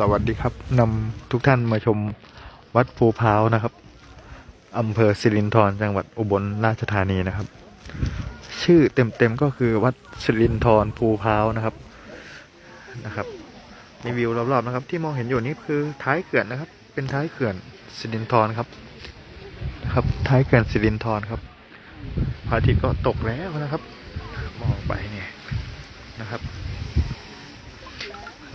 สวัสดีครับนำทุกท่านมาชมวัดภูพร้าวนะครับอำเภอสิรินธรจังหวัดอุบลราชธานีนะครับ ชื่อเต็มๆก็คือวัดสิรินธรภูพร้าวนะครับนะครับมีวิวรอบๆนะครับ ที่มองเห็นอยู่นี่คือท้ายเขื่อนนะครับ เป็นท้ายเขื่อนสิรินธรครับนะครับ ท้ายเขื่อนสิรินธรครับพระอาทิตย์ก็ตกแล้วนะครับ มองไปเนี่ยนะครับ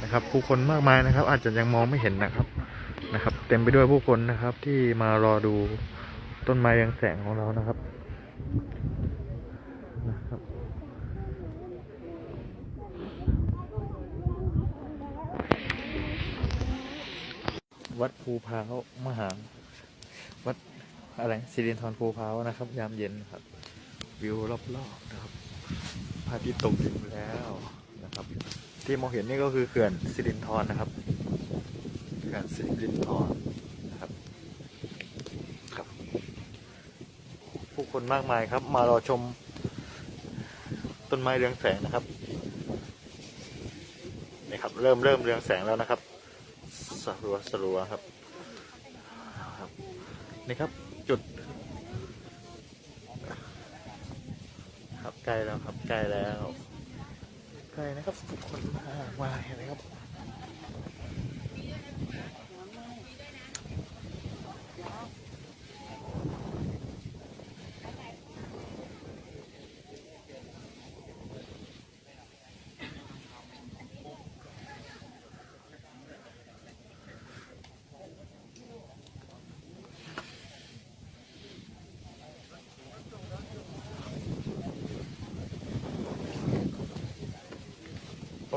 นะครับ ผู้คนมากมายนะครับ อาจจะยังมองไม่เห็นนะครับนะครับ เต็มไปด้วยผู้คนนะครับ ที่มารอดูต้นไม้ยังแสงของเรานะครับนะครับวัดภูพร้าวมหา วัดอะไรสิรินทรภูพร้าวนะครับ ยามเย็นครับ วิวรอบๆนะครับพระอาทิตย์ตกดินแล้ว ที่มองเห็นนี่ก็คือเขื่อนสิรินธรนะครับเขื่อนสิรินธรนะครับครับ ผู้คนมากมายครับ มารอชมต้นไม้เรืองแสงนะครับนี่ครับ เริ่มเริ่มเรืองแสงแล้วนะครับสลัวสลัวครับครับนี่ครับจุด ครับใกล้แล้วครับใกล้แล้ว ใจนะครับทุกคนมากมายนะครับ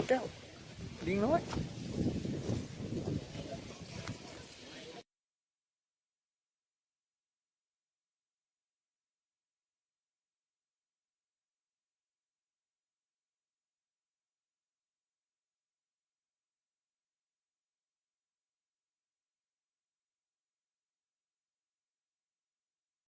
โอแก้วลิงน้อย